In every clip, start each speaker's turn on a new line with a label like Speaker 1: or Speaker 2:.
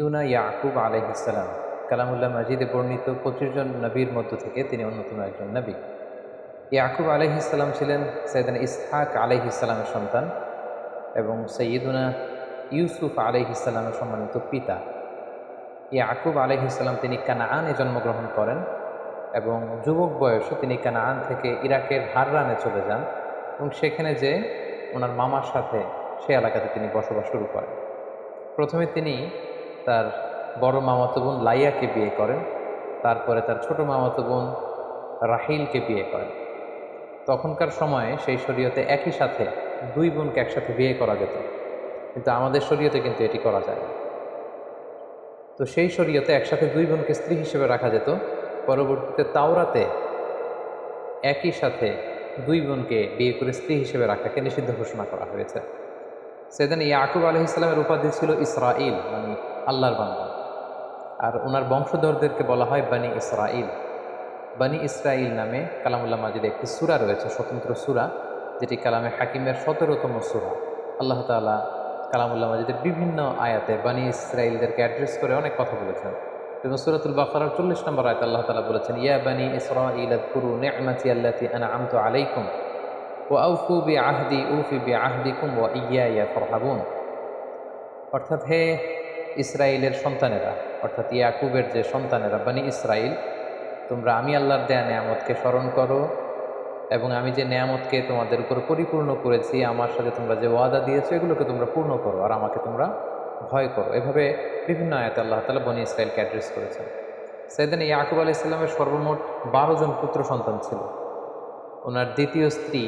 Speaker 1: ইউনা ইয়াকুব আলহিসাল্লাম কালামুল্লাহ মাজিদে বর্ণিত পঁচিশ জন নবীর মধ্য থেকে তিনি অন্যতম একজন নবী। ইয়াকুব আলহিসাল্লাম ছিলেন সৈয়দান ইসহাক আলহিসাল্লামের সন্তান এবং সৈয়দুনা ইউসুফ আলহিসাল্লামের সম্মানিত পিতা। ইয়াকুব আলহিসাল্লাম তিনি কানাআনে জন্মগ্রহণ করেন এবং যুবক বয়সে তিনি কানাআন থেকে ইরাকের হাররানে চলে যান এবং সেখানে যে ওনার মামার সাথে সে এলাকাতে তিনি বসবাস শুরু করেন। প্রথমে তিনি তার বড় মামাতো বোন লাইয়াকে বিয়ে করেন। তারপরে তার ছোট মামাতো বোন রাহিলকে বিয়ে করেন। তখনকার সময়ে সেই শরীয়তে একই সাথে দুই বোনকে একসাথে বিয়ে করা যেত। কিন্তু আমাদের শরীয়তে কিন্তু এটি করা যায় না। তো সেই শরীয়তে একসাথে দুই বোনকে স্ত্রী হিসেবে রাখা যেত। পরবর্তীতে তাওরাতে একই সাথে দুই বোনকে বিয়ে করে স্ত্রী হিসেবে রাখাকে নিষিদ্ধ ঘোষণা করা হয়েছে। সেদিন ইয়াকুব আলহ ইসলামের উপাধি ছিল ইসরাইল মানে আল্লাহর বান্দা। আর ওনার বংশধরদেরকে বলা হয় বানি ইসরাইল বানি ইসরাইল নামে কালামুল্লাহ মাজিদে একটি সুরা রয়েছে, স্বতন্ত্র সুরা, যেটি কালামে হাকিমের সতেরোতম সুরা। আল্লাহ তালা কালামুল্লাহ মাজিদের বিভিন্ন আয়াতে বানি ইসরাইলদেরকে অ্যাড্রেস করে অনেক কথা বলেছেন। এবং সুরাতুল বাকারার চল্লিশ নম্বর আয়তে আল্লাহ তালা বলেছেন, ইয়া বানি ইসরাইল কুরু নেমাতি আল্লাতি আনা আমতু আলাইকুম ও আউফু বি আহদি উফি বি আহদিকুম ও ইয়া ইয়া ফরহাবুন। অর্থাৎ হে ইসরায়েলের সন্তানেরা, অর্থাৎ ইয়াকুবের যে সন্তানেরা, বানি ইসরায়েল তোমরা আমি আল্লাহর দেয়া নেয়ামতকে স্মরণ করো এবং আমি যে নেয়ামতকে তোমাদের উপর পরিপূর্ণ করেছি, আমার সাথে তোমরা যে ওয়াদা দিয়েছ, এগুলোকে তোমরা পূর্ণ করো আর আমাকে তোমরা ভয় করো। এভাবে বিভিন্ন আয়াত আল্লাহ তালা বনি ইসরায়েলকে অ্যাড্রেস করেছেন। সেদিন ইয়াকুব আলি ইসলামের সর্বমোট বারো জন পুত্র সন্তান ছিল। ওনার দ্বিতীয় স্ত্রী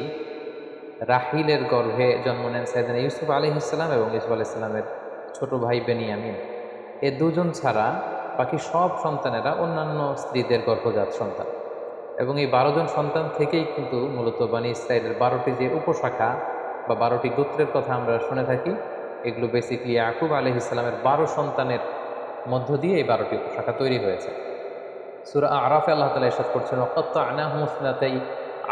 Speaker 1: রাহিলের গর্ভে জন্ম নেন সাইদান ইউসুফ আলী ইসলাম এবং ইউসুফ আলি ইসলামের ছোট ভাই বেনিয়ামিন। এ দুজন ছাড়া বাকি সব সন্তানেরা অন্যান্য স্ত্রীদের গর্ভজাত সন্তান। এবং এই বারো জন সন্তান থেকেই কিন্তু মূলত বানি ইসরায়েলের বারোটি যে উপশাখা বা বারোটি গোত্রের কথা আমরা শুনে থাকি, এগুলো বেসিকলি ইয়াকুব আলহ ইসলামের বারো সন্তানের মধ্য দিয়ে এই বারোটি উপশাখা তৈরি হয়েছে। সুরা আরাফে আল্লাহ তালা এসাদ করছেন অকত্ত আনা হুসনাতাই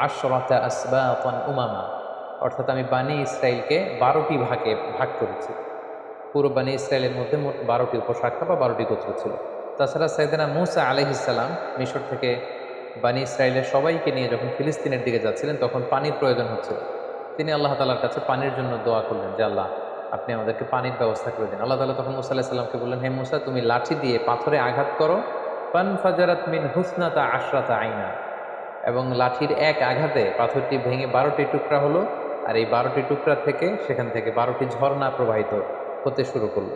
Speaker 1: আসবাতান উমামা। অর্থাৎ আমি বানি ইসরায়েলকে বারোটি ভাগে ভাগ করেছি। পুরো বানি ইসরায়েলের মধ্যে মোট বারোটি উপশাখা বা বারোটি গোত্র ছিল। তাছাড়া সাইদানা মুসা আলহিসাল্লাম মিশর থেকে বানি ইসরায়েলের সবাইকে নিয়ে যখন ফিলিস্তিনের দিকে যাচ্ছিলেন, তখন পানির প্রয়োজন হচ্ছিল। তিনি আল্লাহ তালার কাছে পানির জন্য দোয়া করলেন যে, আল্লাহ, আপনি আমাদেরকে পানির ব্যবস্থা করে দিন। আল্লাহ তালা তখন মুসা আলাহিসাল্লামকে বললেন, হে মুসা, তুমি লাঠি দিয়ে পাথরে আঘাত করো। পান ফাজারাত মিন হুসনাতা আশরাতা আইনা। এবং লাঠির এক আঘাতে পাথরটি ভেঙে বারোটি টুকরা হলো, আর এই বারোটি টুকরা থেকে সেখান থেকে বারোটি ঝর্ণা প্রবাহিত হতে শুরু করল।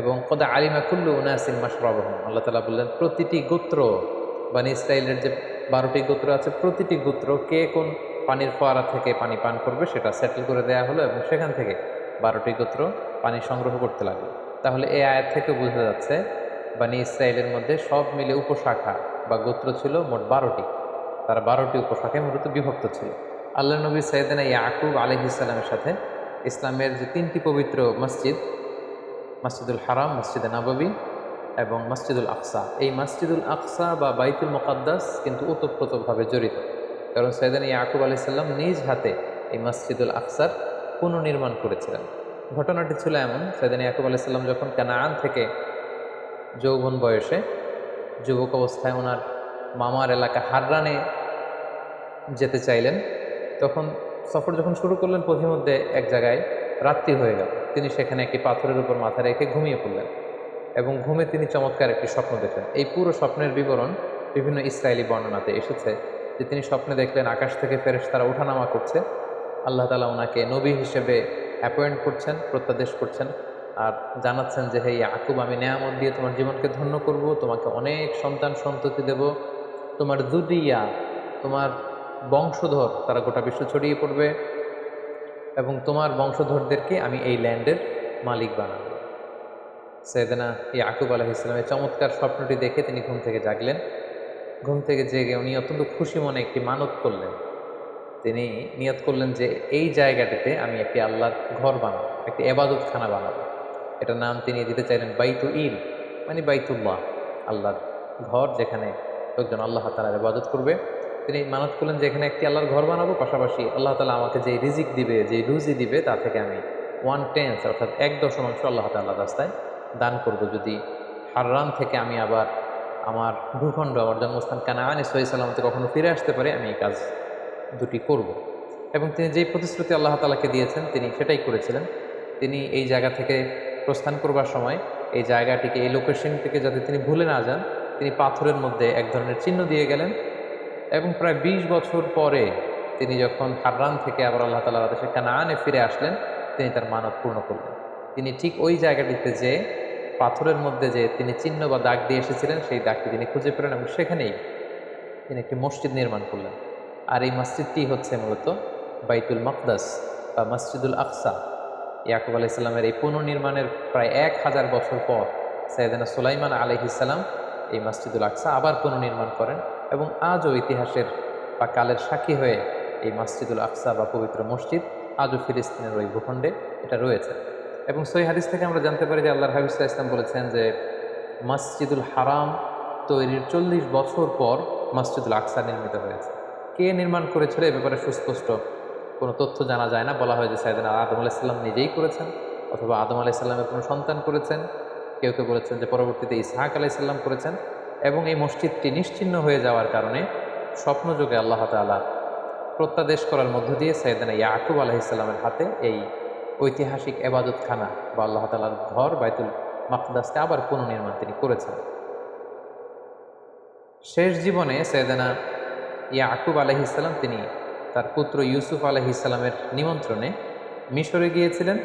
Speaker 1: এবং কদা আলিমা কুল্লু উনাসিন মাসরাবহম আল্লাহ তালা বললেন, প্রতিটি গোত্র, বানি ইসরায়েলের যে বারোটি গোত্র আছে, প্রতিটি গোত্র কে কোন পানির ফোয়ারা থেকে পানি পান করবে সেটা সেটেল করে দেয়া হলো এবং সেখান থেকে বারোটি গোত্র পানি সংগ্রহ করতে লাগল। তাহলে এই আয়াত থেকে বোঝা যাচ্ছে, বানি ইসরায়েলের মধ্যে সব মিলে উপশাখা বা গোত্র ছিল মোট বারোটি। তারা বারোটি উপশাখায় মূলত বিভক্ত ছিল। আল্লাহ নবী সৈয়দিনা ইয়াকুব আলহ ইসলামের সাথে ইসলামের যে তিনটি পবিত্র মসজিদ, মসজিদুল হারাম, মসজিদে নববী এবং মসজিদুল আকসা। এই মসজিদুল আকসা বা বাইতুল মোকাদ্দাস কিন্তু ওতপ্রোতভাবে জড়িত। কারণ সৈয়দিন ইয়াকুব আলি সাল্লাম নিজ হাতে এই মসজিদুল আকসার পুনর্নির্মাণ করেছিলেন। ঘটনাটি ছিল এমন, সৈয়দিন ইয়াকুব আলি সাল্লাম যখন কানাআন থেকে যৌবন বয়সে যুবক অবস্থায় ওনার মামার এলাকা হাররানে যেতে চাইলেন, তখন সফর যখন শুরু করলেন পথিমধ্যে এক জায়গায় রাত্রি হয়ে গেল। তিনি সেখানে একটি পাথরের উপর মাথা রেখে ঘুমিয়ে পড়লেন এবং ঘুমে তিনি চমৎকার একটি স্বপ্ন দেখলেন। এই পুরো স্বপ্নের বিবরণ বিভিন্ন ইসরায়েলি বর্ণনাতে এসেছে যে তিনি স্বপ্নে দেখলেন, আকাশ থেকে ফেরেস তারা ওঠানামা করছে। আল্লাহ তালা ওনাকে নবী হিসেবে অ্যাপয়েন্ট করছেন, প্রত্যাদেশ করছেন আর জানাচ্ছেন যে, হে আকুব আমি নেয়ামত দিয়ে তোমার জীবনকে ধন্য করব, তোমাকে অনেক সন্তান সন্ততি দেব। তোমার দুদিয়া তোমার বংশধর, তারা গোটা বিশ্ব ছড়িয়ে পড়বে এবং তোমার বংশধরদেরকে আমি এই ল্যান্ডের মালিক বানাবো। সৈয়দনা এই আকুব আলাহ ইসলামের চমৎকার স্বপ্নটি দেখে তিনি ঘুম থেকে জাগলেন। ঘুম থেকে জেগে উনি অত্যন্ত খুশি মনে একটি মানত করলেন। তিনি নিয়ত করলেন যে, এই জায়গাটিতে আমি একটি আল্লাহর ঘর বানাবো, একটি এবাদতখানা বানাবো। এটা নাম তিনি দিতে চাইলেন বাইতু ইল মানে বাইতুল্লাহ, আল্লাহর ঘর যেখানে লোকজন আল্লাহ তালার ইবাদত করবে। তিনি মানত করলেন যে, এখানে একটি আল্লাহর ঘর বানাবো, পাশাপাশি আল্লাহ তালা আমাকে যে রিজিক দিবে যে রুজি দিবে, তা থেকে আমি ওয়ান টেন্স অর্থাৎ এক দশমাংশ আল্লাহ তাল্লাহ রাস্তায় দান করব। যদি হাররান থেকে আমি আবার আমার ভূখণ্ড, আমার জন্মস্থান কানাআনে সহি সালামতে কখনো ফিরে আসতে পারে, আমি এই কাজ দুটি করব। এবং তিনি যেই প্রতিশ্রুতি আল্লাহ তালাকে দিয়েছেন, তিনি সেটাই করেছিলেন। তিনি এই জায়গা থেকে প্রস্থান করবার সময় এই জায়গাটিকে, এই লোকেশনটিকে যাতে তিনি ভুলে না যান, তিনি পাথরের মধ্যে এক ধরনের চিহ্ন দিয়ে গেলেন। এবং প্রায় ২০ বছর পরে তিনি যখন হাররান থেকে আবার আল্লাহ তালার আদেশে কানাআনে ফিরে আসলেন, তিনি তার মানত পূর্ণ করলেন। তিনি ঠিক ওই জায়গাটিতে যে পাথরের মধ্যে যে তিনি চিহ্ন বা দাগ দিয়ে এসেছিলেন, সেই দাগটি তিনি খুঁজে পেলেন এবং সেখানেই তিনি একটি মসজিদ নির্মাণ করলেন। আর এই মসজিদটি হচ্ছে মূলত বাইতুল মকদাস বা মসজিদুল আকসা। ইয়াকুব আলাইসাল্লামের এই পুনর্নির্মাণের প্রায় এক হাজার বছর পর সৈয়দানা সুলাইমান আলহিসাল্লাম এই মসজিদুল আকসা আবার পুনর্নির্মাণ করেন এবং আজও ইতিহাসের বা কালের সাক্ষী হয়ে এই মসজিদুল আকসা বা পবিত্র মসজিদ আজও ফিলিস্তিনের ওই ভূখণ্ডে এটা রয়েছে। এবং সই হাদিস থেকে আমরা জানতে পারি যে আল্লাহ হাবিবুল্লাহ ইসলাম বলেছেন যে মসজিদুল হারাম তৈরির চল্লিশ বছর পর মসজিদুল আকসা নির্মিত হয়েছে। কে নির্মাণ করেছিল এ ব্যাপারে সুস্পষ্ট কোনো তথ্য জানা যায় না। বলা হয় যে সাইদিনা আদম আলাইসাল্লাম নিজেই করেছেন অথবা আদম আলাইসাল্লামের কোনো সন্তান করেছেন। কেউ কেউ বলেছেন যে পরবর্তীতে ইসহাক আলাইসাল্লাম করেছেন এবং এই মসজিদটি নিশ্চিহ্ন হয়ে যাওয়ার কারণে স্বপ্নযোগে আল্লাহ তালা প্রত্যাদেশ করার মধ্য দিয়ে সাইদানা ইয়াকুব আলাহিসাল্লামের হাতে এই ঐতিহাসিক এবাদতখানা বা আল্লাহ তালার ঘর বাইতুল মাকদাসকে আবার পুনর্নির্মাণ তিনি করেছেন। শেষ জীবনে সৈয়দানা ইয়াকুব আলহিসাল্লাম তিনি তার পুত্র ইউসুফ আলহিসাল্লামের নিমন্ত্রণে মিশরে গিয়েছিলেন।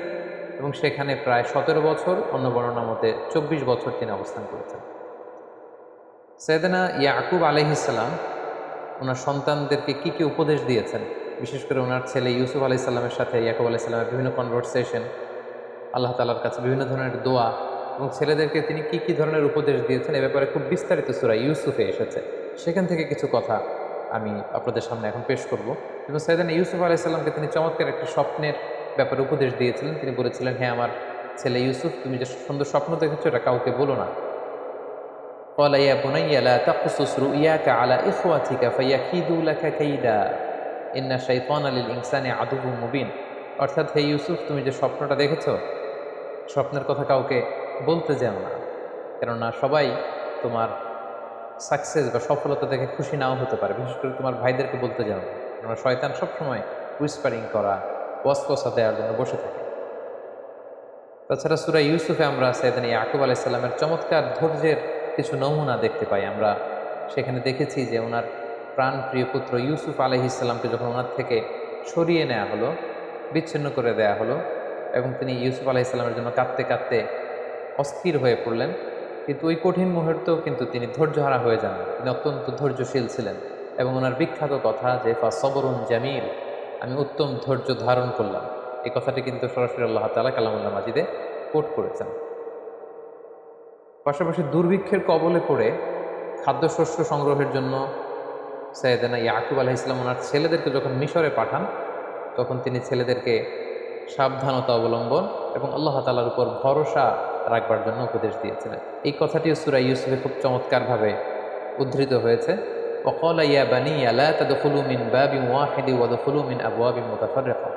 Speaker 1: এবং সেখানে প্রায় সতেরো বছর অন্য বর্ণনা মতে চব্বিশ বছর তিনি অবস্থান করেছেন। সৈয়দানা ইয়াকুব আলহিসাল্লাম ওনার সন্তানদেরকে কি কি উপদেশ দিয়েছেন? বিশেষ করে ওনার ছেলে ইউসুফ আলাইসাল্লামের সাথে, ইয়াকুব আলাইসাল্লামের বিভিন্ন কনভারসেশন আল্লাহ তালার কাছে বিভিন্ন ধরনের দোয়া এবং ছেলেদেরকে তিনি কি কি ধরনের উপদেশ দিয়েছেন এ ব্যাপারে খুব বিস্তারিত সুরা ইউসুফে এসেছে। সেখান থেকে কিছু কথা আমি আপনাদের সামনে এখন পেশ করব। এবং সৈয়দান ইউসুফ আলাইসাল্লামকে তিনি চমৎকার একটি স্বপ্নের ব্যাপারে উপদেশ দিয়েছিলেন। তিনি বলেছিলেন হ্যাঁ আমার ছেলে ইউসুফ, তুমি যে সুন্দর স্বপ্ন দেখেছ, এটা কাউকে বলো না। কলাইয়া বোনাইয়া, লা তাকুসুস রুইয়াকা আলা ইখওয়াতিকা ফাইয়াকিদু লাকা কাইদা। ইন্না শাইতান আলিল ইনসানে আদুবু মুবিন। অর্থাৎ, হে ইউসুফ, তুমি যে স্বপ্নটা দেখেছ, স্বপ্নের কথা কাউকে বলতে যেও না। কেননা, সবাই তোমার সাকসেস বা সফলতা দেখে খুশি নাও হতে পারে। বিশেষ করে তোমার ভাইদেরকে বলতে যাও কেননা, শয়তান সবসময় উইসপারিং করা ওয়াসপসা দেওয়ার জন্য বসে থাকে। তাছাড়া সুরা ইউসুফে আমরা সাইদানি ইয়াকুব আলাইসাল্লামের চমৎকার ধৈর্যের কিছু নমুনা দেখতে পাই। আমরা সেখানে দেখেছি যে ওনার প্রাণপ্রিয় পুত্র ইউসুফ আলহিসাল্লামকে যখন ওনার থেকে সরিয়ে নেওয়া হলো, বিচ্ছিন্ন করে দেয়া হলো এবং তিনি ইউসুফ আলাইসাল্লামের জন্য কাঁদতে কাঁদতে অস্থির হয়ে পড়লেন, কিন্তু ওই কঠিন মুহূর্তেও কিন্তু তিনি ধৈর্যহারা হয়ে যান। তিনি অত্যন্ত ধৈর্যশীল ছিলেন এবং ওনার বিখ্যাত কথা যে, ফা সবরুন জামিল আমি উত্তম ধৈর্য ধারণ করলাম। এই কথাটি কিন্তু সরাসরি আল্লাহ তালা কালামুল্লাহ মাজিদে কোট করেছেন। পাশাপাশি দুর্ভিক্ষের কবলে পড়ে খাদ্যশস্য সংগ্রহের জন্য সৈয়দানা ইয়াকুব আলাহ ইসলাম ওনার ছেলেদেরকে যখন মিশরে পাঠান, তখন তিনি ছেলেদেরকে সাবধানতা অবলম্বন এবং আল্লাহ তালার উপর ভরসা রাখবার জন্য উপদেশ দিয়েছিলেন। এই কথাটিও সুরা ইউসুফে খুব চমৎকারভাবে উদ্ধৃত হয়েছে। وقال يا بني لا تدخلوا من باب واحد وادخلوا من ابواب متفرقه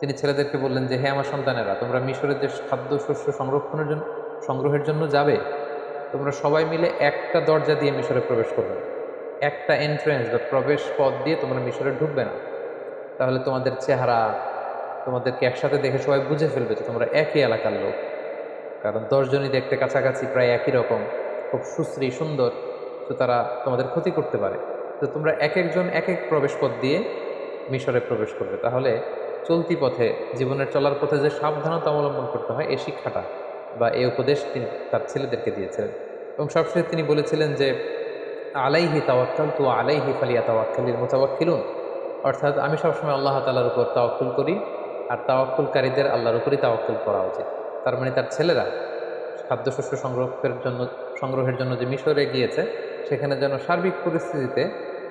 Speaker 1: তিনি ছেলেদেরকে বললেন যে হে আমার সন্তানেরা তোমরা মিশরের যে খাদ্য শস্য সংরক্ষণের জন্য সংগ্রহের জন্য যাবে তোমরা সবাই মিলে একটা দরজা দিয়ে মিশরে প্রবেশ করবে একটা এন্ট্রেন্স বা প্রবেশ পথ দিয়ে তোমরা মিশরে ঢুকবে না তাহলে তোমাদের চেহারা তোমাদেরকে একসাথে দেখে সবাই বুঝে ফেলবে যে তোমরা একই এলাকার লোক কারণ দশজনই দেখতে কাছাকাছি প্রায় একই রকম খুব সুশ্রী সুন্দর তো তারা তোমাদের ক্ষতি করতে পারে। তো তোমরা এক একজন এক এক প্রবেশ পথ দিয়ে মিশরে প্রবেশ করবে। তাহলে চলতি পথে, জীবনের চলার পথে যে সাবধানতা অবলম্বন করতে হয়, এই শিক্ষাটা বা এই উপদেশ তিনি তার ছেলেদেরকে দিয়েছিলেন। এবং সবশেষে তিনি বলেছিলেন যে, আলাইহি তাওয়াক্কাল তু আলাইহি ফালিয়া তাওয়াক্কালির মোতাবাক্কিলুন অর্থাৎ আমি সবসময় আল্লাহ তালার উপর তাওয়াক্কুল করি আর তাওয়াক্কুলকারীদের আল্লাহর উপরই তাওয়াক্কুল করা উচিত। তার মানে তার ছেলেরা খাদ্যশস্য সংগ্রহের জন্য সংগ্রহের জন্য যে মিশরে গিয়েছে সেখানে যেন সার্বিক পরিস্থিতিতে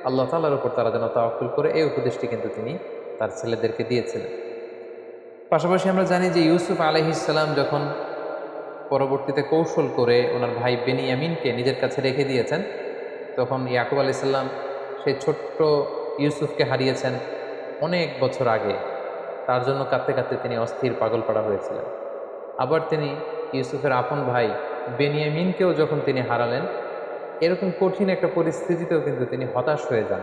Speaker 1: আল্লাহ তালার উপর তারা যেন তাওয়াক্কুল করে, এই উপদেশটি কিন্তু তিনি তার ছেলেদেরকে দিয়েছিলেন। পাশাপাশি আমরা জানি যে ইউসুফ আলহিসাল্লাম যখন পরবর্তীতে কৌশল করে ওনার ভাই বেনিয়ামিনকে নিজের কাছে রেখে দিয়েছেন, তখন ইয়াকুব আলাইসাল্লাম সেই ছোট্ট ইউসুফকে হারিয়েছেন অনেক বছর আগে। তার জন্য কাঁদতে কাঁদতে তিনি অস্থির পাগল পাড়া হয়েছিলেন। আবার তিনি ইউসুফের আপন ভাই বেনিয়ামিনকেও যখন তিনি হারালেন এরকম কঠিন একটা পরিস্থিতিতেও কিন্তু তিনি হতাশ হয়ে যান।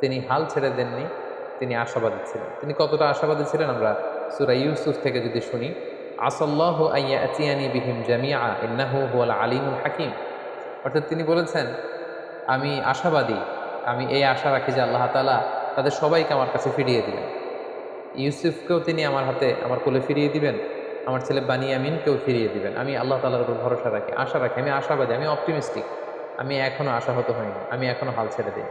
Speaker 1: তিনি হাল ছেড়ে দেননি, তিনি আশাবাদী ছিলেন। তিনি কতটা আশাবাদী ছিলেন আমরা সুরা ইউসুফ থেকে যদি শুনি, আসল্লাহ আইয়া বিহিম জামিয়া ইন্নাহু হুয়াল আলিমুল হাকিম। অর্থাৎ তিনি বলেছেন, আমি আশাবাদী, আমি এই আশা রাখি যে আল্লাহ তালা তাদের সবাইকে আমার কাছে ফিরিয়ে দিবেন। ইউসুফকেও তিনি আমার হাতে, আমার কোলে ফিরিয়ে দিবেন, আমার ছেলে বানিয়ামিনকেও ফিরিয়ে দিবেন। আমি আল্লাহ তালার উপর ভরসা রাখি, আশা রাখি, আমি আশাবাদী, আমি অপটিমিস্টিক। আমি এখনও আশাহত হইনি, আমি এখনও হাল ছেড়ে দিই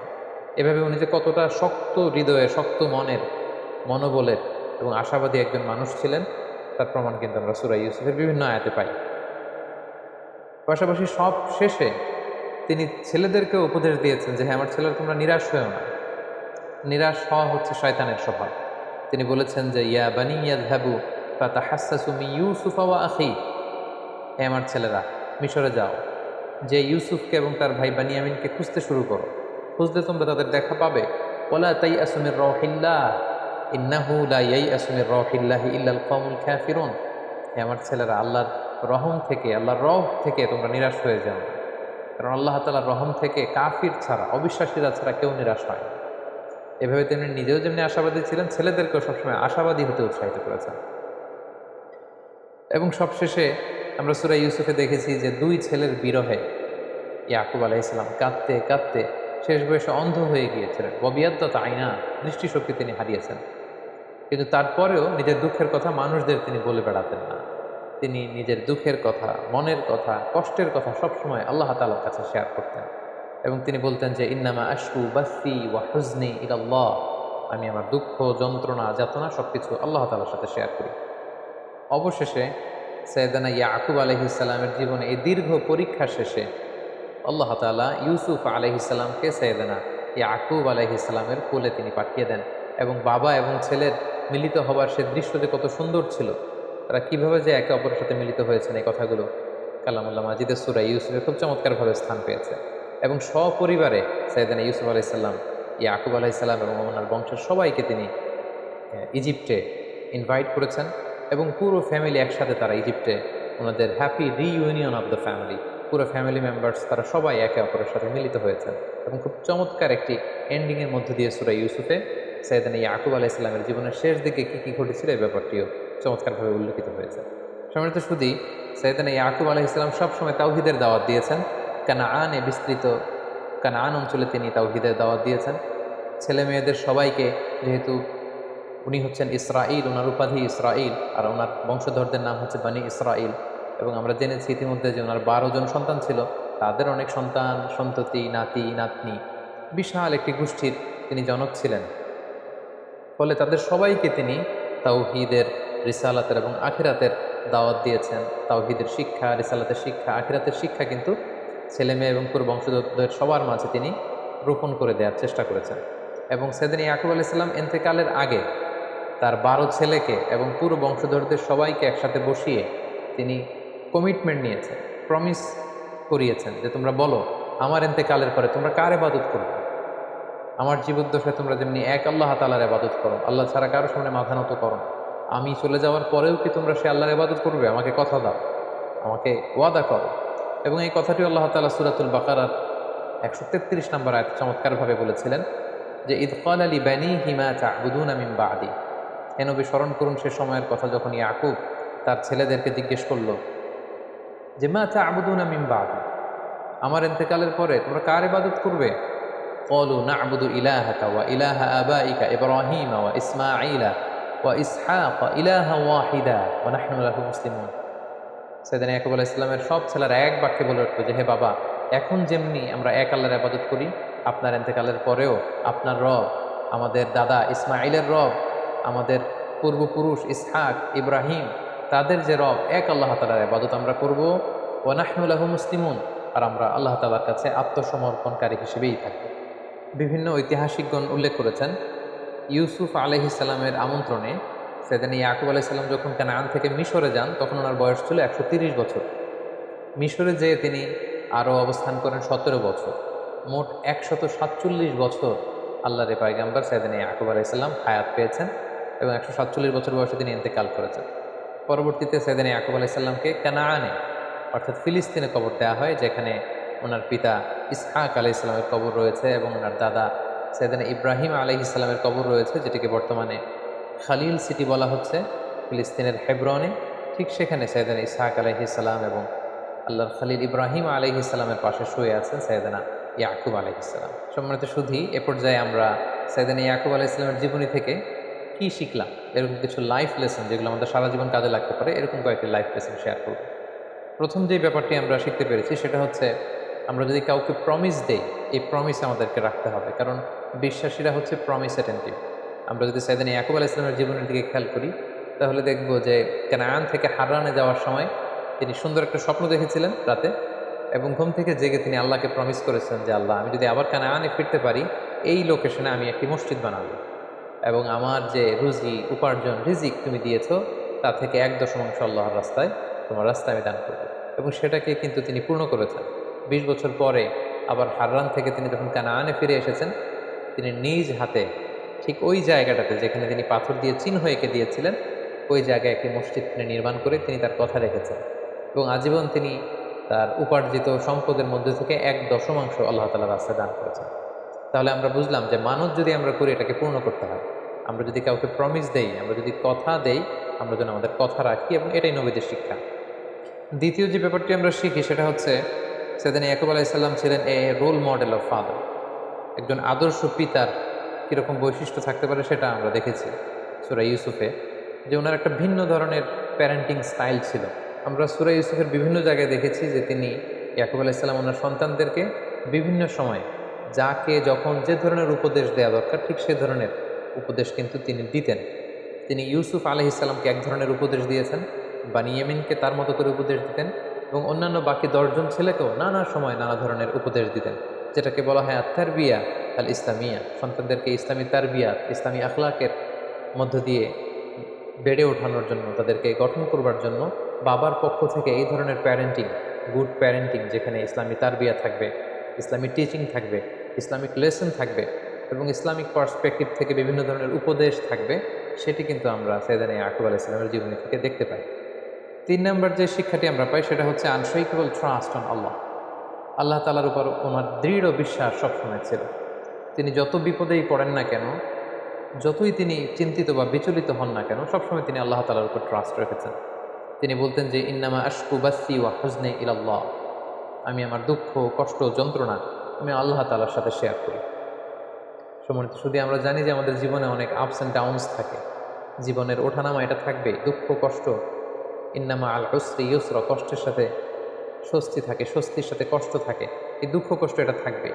Speaker 1: এভাবে উনি যে কতটা শক্ত হৃদয়ের শক্ত মনের, মনোবলের এবং আশাবাদী একজন মানুষ ছিলেন, তার প্রমাণ কিন্তু আমরা সুরাই ইউসুফের বিভিন্ন আয়াতে পাই। পাশাপাশি সব শেষে তিনি ছেলেদেরকে উপদেশ দিয়েছেন যে হ্যাঁ আমার ছেলেরা তোমরা নিরাশ হয়েও না। নিরাশ হওয়া হচ্ছে শয়তানের স্বভাব। তিনি বলেছেন যে, ইয়া বানি ইয়াদহাবু ফাতাহাসসাসুমি ইউসুফা ওয়া আখি। হে আমার ছেলেরা, মিশরে যাও। যে ইউসুফকে এবং তার ভাই বানিয়ামিনকে খুঁজতে শুরু করো। খুঁজতে তোমরা তাদের দেখা পাবে। ওলা তাই আসুমির রহিল্লা, ইন্নাহু ইয়াই আসুমির রহিল্লাহি ইল্লাল কওমুল কাফিরুন। হে আমার ছেলেরা, আল্লাহর রহম থেকে, আল্লাহর রহ থেকে তোমরা নিরাশ হয়ে যাও। কারণ আল্লাহ তালার রহম থেকে কাফির ছাড়া, অবিশ্বাসীরা ছাড়া কেউ নিরাশ হয় এভাবে তিনি নিজেও যেমনি আশাবাদী ছিলেন, ছেলেদেরকেও সবসময় আশাবাদী হতে উৎসাহিত করেছেন। এবং সবশেষে আমরা সুরা ইউসুফে দেখেছি যে দুই ছেলের বিরহে ইয়াকুব আলাহ ইসলাম কাঁদতে কাঁদতে শেষ বয়সে অন্ধ হয়ে গিয়েছিলেন। ববিয়াদ্দত আইনা, দৃষ্টিশক্তি তিনি হারিয়েছেন। কিন্তু তারপরেও নিজের দুঃখের কথা মানুষদের তিনি বলে বেড়াতেন না। তিনি নিজের দুঃখের কথা, মনের কথা, কষ্টের কথা সবসময় আল্লাহ তালার কাছে শেয়ার করতেন এবং তিনি বলতেন যে, ইন্নামা আশকু বাসি ওয়া হুজনি ইলাল্লাহ। আমি আমার দুঃখ, যন্ত্রণা, যাতনা সব কিছু আল্লাহ তালার সাথে শেয়ার করি। অবশেষে সৈয়দানা ইয়াকুব আলহিসাল্লামের জীবনে এই দীর্ঘ পরীক্ষা শেষে আল্লাহ তালা ইউসুফ আলহিসাল্লামকে সৈয়দানা ইয়াকুব আলহিসাল্লামের কোলে তিনি পাঠিয়ে দেন এবং বাবা এবং ছেলের মিলিত হবার সে দৃশ্য যে কত সুন্দর ছিল, তারা কীভাবে যে একে অপরের সাথে মিলিত হয়েছেন এই কথাগুলো কালামুল্লাহ মাজিদের সুরা ইউসুফে খুব চমৎকারভাবে স্থান পেয়েছে এবং সপরিবারে সৈয়দানা ইউসুফ আলাইসাল্লাম ইয়াকুব আলাইসাল্লাম এবং ওনার বংশের সবাইকে তিনি ইজিপ্টে ইনভাইট করেছেন। এবং পুরো ফ্যামিলি একসাথে তারা ইজিপ্টে ওনাদের happy reunion of the family পুরো ফ্যামিলি মেম্বার্স তারা সবাই একে অপরের সাথে মিলিত হয়েছেন এবং খুব চমৎকার একটি এন্ডিংয়ের মধ্যে দিয়ে সুরা ইউসুফে সৈয়দানা ইয়াকুব আলাইসাল্লামের জীবনের শেষ দিকে কী কী ঘটেছিল এই ব্যাপারটিও চমৎকারভাবে উল্লেখিত হয়েছে। সম্মানিত শুধু সৈয়দানা ইয়াকুব ইসলাম সবসময় তাওহিদের দাওয়াত দিয়েছেন। কানা আনে বিস্তৃত কানা আন অঞ্চলে তিনি তাওহিদের দাওয়াত দিয়েছেন। ছেলে মেয়েদের সবাইকে যেহেতু উনি হচ্ছেন ইসরাইল ওনার উপাধি ইসরাইল আর ওনার বংশধরদের নাম হচ্ছে বানি ইসরাইল এবং আমরা জেনেছি ইতিমধ্যে যে ওনার বারো জন সন্তান ছিল, তাদের অনেক সন্তান, সন্ততি, নাতি, নাতনি। বিশাল একটি গোষ্ঠীর তিনি জনক ছিলেন। ফলে তাদের সবাইকে তিনি তাওহিদের, রিসালাতের এবং আখিরাতের দাওয়াত দিয়েছেন। তাওহিদের শিক্ষা, রিসালাতের শিক্ষা, আখিরাতের শিক্ষা কিন্তু ছেলে মেয়ে এবং পুরো বংশধরদের সবার মাঝে তিনি রোপণ করে দেওয়ার চেষ্টা করেছেন। এবং সেদিন ইয়াকুব আলাইসাল্লাম এন্তেকালের আগে তার বারো ছেলেকে এবং পুরো বংশধরদের সবাইকে একসাথে বসিয়ে তিনি কমিটমেন্ট নিয়েছেন প্রমিস করিয়েছেন যে তোমরা বলো, আমার এন্তেকালের পরে তোমরা কার এবাদত করবে? আমার জীবদ্দশায় তোমরা যেমনি এক আল্লাহ তালার এবাদত করো, আল্লাহ ছাড়া কারও সামনে মাথা নত করো আমি চলে যাওয়ার পরেও কি তোমরা সে আল্লাহর এবাদত করবে? আমাকে কথা দাও, আমাকে ওয়াদা করো। এবং এই কথাটি আল্লাহ তালা সুরাতুল বাকারার একশো তেত্রিশ নম্বর আয়াত চমৎকারভাবে বলেছিলেন যে ইদকাল আলী ব্যানি হিমা চাবুদুন আমিম বাদি। হেনবী স্মরণ করুন সে সময়ের কথা যখন ইয়াকুব তার ছেলেদেরকে জিজ্ঞেস করল, যে মা চা আবুদুন আমিম বাদ? আমার এতেকালের পরে তোমরা কার ইবাদত করবে? কলু না আবুদু ইলাহাকা ওয়া ইলাহা এবার অহিমা ওয়া ইসমাঈলা ওয়া ইসহাক ইলাহা ওয়াহিদা ওয়া নাহনুল্লাহ সেদিন ইয়াকুব আলাহ ইসলামের সব ছেলেরা এক বাক্যে বলে উঠল, যে হে বাবা, এখন যেমনি আমরা এক আল্লাহর আবাদত করি, আপনার এতেকালের পরেও আপনার রব, আমাদের দাদা ইসমাইলের রব আমাদের পূর্বপুরুষ ইসহাক, ইব্রাহিম, তাদের যে রব, এক আল্লাহ তালার আবাদত আমরা করব। ওয়ানাহনুল্লাহ মুসলিমুন, আর আমরা আল্লাহ তালার কাছে আত্মসমর্পণকারী হিসেবেই থাকি বিভিন্ন ঐতিহাসিকগণ উল্লেখ করেছেন, ইউসুফ আলহিসাল্লামের আমন্ত্রণে সেদিন ইয়াকুব আলাইসাল্লাম যখন কানান থেকে মিশরে যান, তখন ওনার বয়স ছিল একশো বছর। মিশরে যেয়ে তিনি আরও অবস্থান করেন সতেরো বছর। মোট একশত সাতচল্লিশ বছর আল্লাহ রে পায়গাম্বার সেদিন ইয়াকুব আলাইসাল্লাম হায়াত পেয়েছেন। এবং একশো সাতচল্লিশ বছর বয়সে তিনি ইন্তেকাল করেছেন। পরবর্তীতে সৈদান ইয়াকুব আলাইসাল্লামকে কানাআনে, অর্থাৎ ফিলিস্তিনে কবর দেওয়া হয়, যেখানে ওনার পিতা ইসহাক আলি ইসলামের কবর রয়েছে এবং ওনার দাদা সৈদান ইব্রাহিম আলি ইসলামের কবর রয়েছে, যেটিকে বর্তমানে খালিল সিটি বলা হচ্ছে। ফিলিস্তিনের হেব্রনে, ঠিক সেখানে সৈদান ইসহাক আলহি ইসলাম এবং আল্লাহর খালিল ইব্রাহিম আলহি ইসলামের পাশে শুয়ে আছেন সৈদানা ইয়াকুব আলহি ইসলাম সম্মানিত শুধু এ পর্যায়ে আমরা সৈদানা ইয়াকুব আলহি ইসলামের জীবনী থেকে কি শিখলাম? এরকম কিছু লাইফ লেসন যেগুলো আমাদের সারা জীবন কাজে লাগতে পারে, এরকম কয়েকটি লাইফ লেসন শেয়ার করব। প্রথম যে ব্যাপারটি আমরা শিখতে পেরেছি সেটা হচ্ছে, আমরা যদি কাউকে প্রমিস দেই, এই প্রমিস আমাদেরকে রাখতে হবে। কারণ বিশ্বাসীরা হচ্ছে প্রমিস অ্যাটেন্টিভ আমরা যদি সাইদান ইয়াকুব আল ইসলামের জীবনের দিকে খেয়াল করি, তাহলে দেখব যে কেন কেনায়ান থেকে হারানে যাওয়ার সময় তিনি সুন্দর একটা স্বপ্ন দেখেছিলেন রাতে এবং ঘুম থেকে জেগে তিনি আল্লাহকে প্রমিস করেছেন যে, আল্লাহ, আমি যদি আবার কানায়ানে ফিরতে পারি, এই লোকেশনে আমি একটি মসজিদ বানাবো। এবং আমার যে রুজি উপার্জন, রিজিক তুমি দিয়েছ, তা থেকে এক দশমাংশ আল্লাহর রাস্তায় তোমার রাস্তায় আমি দান করব। এবং সেটাকে কিন্তু তিনি পূর্ণ করেছেন। বিশ বছর পরে আবার হাররান থেকে তিনি যখন কানাআনে ফিরে এসেছেন, তিনি নিজ হাতে ঠিক ওই জায়গাটাতে যেখানে তিনি পাথর দিয়ে চিহ্ন এঁকে দিয়েছিলেন, ওই জায়গায় একটি মসজিদ তিনি নির্মাণ করে তিনি তার কথা রেখেছেন। এবং আজীবন তিনি তার উপার্জিত সম্পদের মধ্যে থেকে এক দশমাংশ আল্লাহ তালা রাস্তায় দান করেছেন। তাহলে আমরা বুঝলাম যে মানুষ যদি আমরা করি, এটাকে পূর্ণ করতে হয়। আমরা যদি কাউকে প্রমিস দেই, আমরা যদি কথা দেই, আমরা যেন আমাদের কথা রাখি এবং এটাই নবীদের শিক্ষা। দ্বিতীয় যে ব্যাপারটি আমরা শিখি, সেটা হচ্ছে সেদিন ইয়াকুব আলাইসাল্লাম ছিলেন a role model of father একজন আদর্শ পিতার কীরকম বৈশিষ্ট্য থাকতে পারে সেটা আমরা দেখেছি সুরা ইউসুফে, যে ওনার একটা ভিন্ন ধরনের প্যারেন্টিং স্টাইল ছিল। আমরা সুরা ইউসুফের বিভিন্ন জায়গায় দেখেছি যে তিনি ইয়াকুব আলাইসাল্লাম ওনার সন্তানদেরকে বিভিন্ন সময় যাকে যখন যে ধরনের উপদেশ দেওয়া দরকার, ঠিক সে ধরনের উপদেশ কিন্তু তিনি দিতেন। তিনি ইউসুফ আলহিসাল্লামকে এক ধরনের উপদেশ দিয়েছেন বা নিয়েমিনকে তার মতো করে উপদেশ দিতেন এবং অন্যান্য বাকি দশজন ছেলেকেও নানা সময় নানা ধরনের উপদেশ দিতেন, যেটাকে বলা হয় আত্মার বিয়া আল ইসলামিয়া সন্তানদেরকে ইসলামী তার বিয়া ইসলামী আখলাকের মধ্য দিয়ে বেড়ে ওঠানোর জন্য, তাদেরকে গঠন করবার জন্য বাবার পক্ষ থেকে এই ধরনের প্যারেন্টিং গুড প্যারেন্টিং যেখানে ইসলামী তার বিয়া থাকবে, ইসলামী টিচিং থাকবে ইসলামিক লেসন থাকবে এবং ইসলামিক পার্সপেক্টিভ থেকে বিভিন্ন ধরনের উপদেশ থাকবে, সেটি কিন্তু আমরা সৈদানি আকুব আলাহ ইসলামের জীবনী থেকে দেখতে পাই। তিন নম্বর যে শিক্ষাটি আমরা পাই, সেটা হচ্ছে আনশাইকেবল ট্রাস্ট অন আল্লাহ আল্লাহ তালার উপর ওনার দৃঢ় বিশ্বাস সবসময় ছিল। তিনি যত বিপদেই পড়েন না কেন, যতই তিনি চিন্তিত বা বিচলিত হন না কেন, সবসময় তিনি আল্লাহ তালার উপর ট্রাস্ট রেখেছেন। তিনি বলতেন যে, ইন্নামা আশকু বাসি ওয়া হজনে ইলাল্লাহ। আমি আমার দুঃখ, কষ্ট, যন্ত্রণা আমি আল্লাহ তালার সাথে শেয়ার করি। সম্মানিত শুধু আমরা জানি যে আমাদের জীবনে অনেক আপস অ্যান্ড ডাউনস থাকে। জীবনের ওঠানামা এটা থাকবে দুঃখ, কষ্ট। ইন্নামা আল হসরি ইউসর, কষ্টের সাথে স্বস্তি থাকে, স্বস্তির সাথে কষ্ট থাকে। এই দুঃখ, কষ্ট এটা থাকবে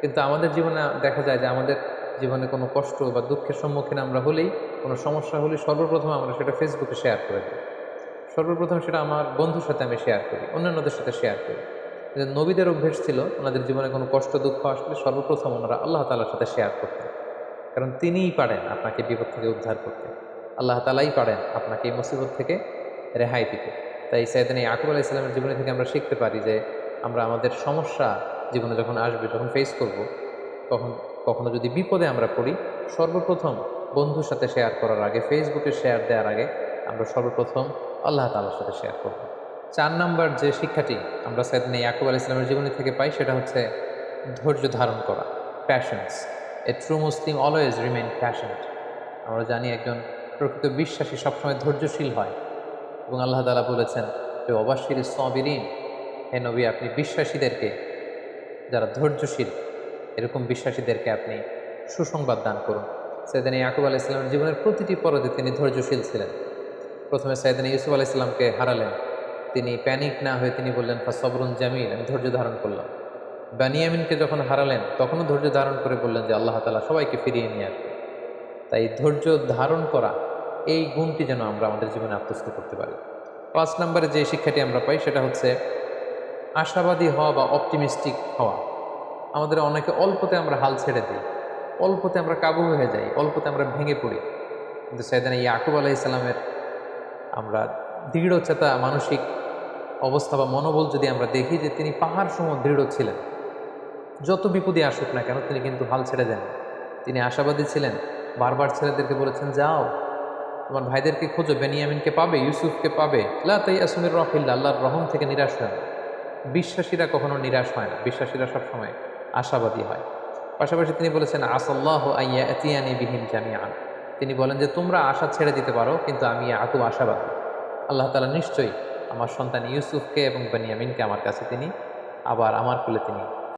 Speaker 1: কিন্তু আমাদের জীবনে দেখা যায় যে আমাদের জীবনে কোনো কষ্ট বা দুঃখের সম্মুখীন আমরা হলেই, কোনো সমস্যা হলে সর্বপ্রথম আমরা সেটা ফেসবুকে শেয়ার করে দিই। সর্বপ্রথম সেটা আমার বন্ধুর সাথে আমি শেয়ার করি, অন্যান্যদের সাথে শেয়ার করি। কিন্তু নবীদের অভ্যেস ছিল, ওনাদের জীবনে কোনো কষ্ট, দুঃখ আসলে সর্বপ্রথম ওনারা আল্লাহ তালার সাথে শেয়ার করতেন। কারণ তিনিই পারেন আপনাকে বিপদ থেকে উদ্ধার করতে। আল্লাহ তালাই পারেন আপনাকে এই মুসিবত থেকে রেহাই দিতে। তাই সাইদানি আকুব আলাহ ইসলামের জীবনে থেকে আমরা শিখতে পারি যে, আমরা আমাদের সমস্যা জীবনে যখন আসবে, যখন ফেস করব, তখন কখনো যদি বিপদে আমরা পড়ি, সর্বপ্রথম বন্ধুর সাথে শেয়ার করার আগে ফেসবুকে শেয়ার দেওয়ার আগে, আমরা সর্বপ্রথম আল্লাহ তালার সাথে শেয়ার করব। চার নাম্বার যে শিক্ষাটি আমরা সাইদিনী ইয়াকুব আল ইসলামের জীবনী থেকে পাই, সেটা হচ্ছে ধৈর্য ধারণ করা patience a true Muslim always remain passionate আমরা জানি একজন প্রকৃত বিশ্বাসী সবসময় ধৈর্যশীল হয় এবং আল্লাহ তালা বলেছেন যে অবাসীর সবিরিন, হে নবী, আপনি বিশ্বাসীদেরকে, যারা ধৈর্যশীল, এরকম বিশ্বাসীদেরকে আপনি সুসংবাদ দান করুন। সৈদান ইয়াকুব আলাহ ইসলামের জীবনের প্রতিটি পরদে তিনি ধৈর্যশীল ছিলেন। প্রথমে সৈদান ইউসুফ আলাহ ইসলামকে হারালেন। তিনি প্যানিক না হয়ে তিনি বললেন ফা সবরুন জামিল, আমি ধৈর্য ধারণ করলাম। বানিয়ামিনকে যখন হারালেন, তখনও ধৈর্য ধারণ করে বললেন যে, আল্লাহ তালা সবাইকে ফিরিয়ে নিয়ে আসবে। তাই ধৈর্য ধারণ করা, এই গুণটি যেন আমরা আমাদের জীবনে আত্মস্থ করতে পারি। পাঁচ নম্বরে যে শিক্ষাটি আমরা পাই, সেটা হচ্ছে আশাবাদী হওয়া বা অপটিমিস্টিক হওয়া। আমাদের অনেকে অল্পতে আমরা হাল ছেড়ে দিই, অল্পতে আমরা কাবু হয়ে যাই, অল্পতে আমরা ভেঙে পড়ি। কিন্তু সেদিন ইয়াকুব আলাহ ইসলামের আমরা দৃঢ়চেতা মানসিক অবস্থা বা মনোবল যদি আমরা দেখি যে তিনি পাহাড় সম দৃঢ় ছিলেন, যত বিপদে আসুক না কেন তিনি কিন্তু হাল ছেড়ে দেন। তিনি আশাবাদী ছিলেন। বারবার ছেলেদেরকে বলেছেন, যাও, তোমার ভাইদেরকে খোঁজো, বেনিয়ামিনকে পাবে, ইউসুফকে পাবে। লা তাই আসমির রহিল্লা আল্লাহর রহম থেকে নিরাশ হয় বিশ্বাসীরা কখনো নিরাশ হয় না। বিশ্বাসীরা সবসময় আশাবাদী হয়। পাশাপাশি তিনি বলেছেন, আসল্লাহ আইয়া এতিয়ানি বিহীন জামিয়ান তিনি বলেন যে, তোমরা আশা ছেড়ে দিতে পারো, কিন্তু আমি আকুব আশাবাদী। আল্লাহ তালা নিশ্চয়ই আমার সন্তান ইউসুফকে এবং বেনিয়ামিনকে আমার কাছে তিনি আবার আমার কুলে তিনি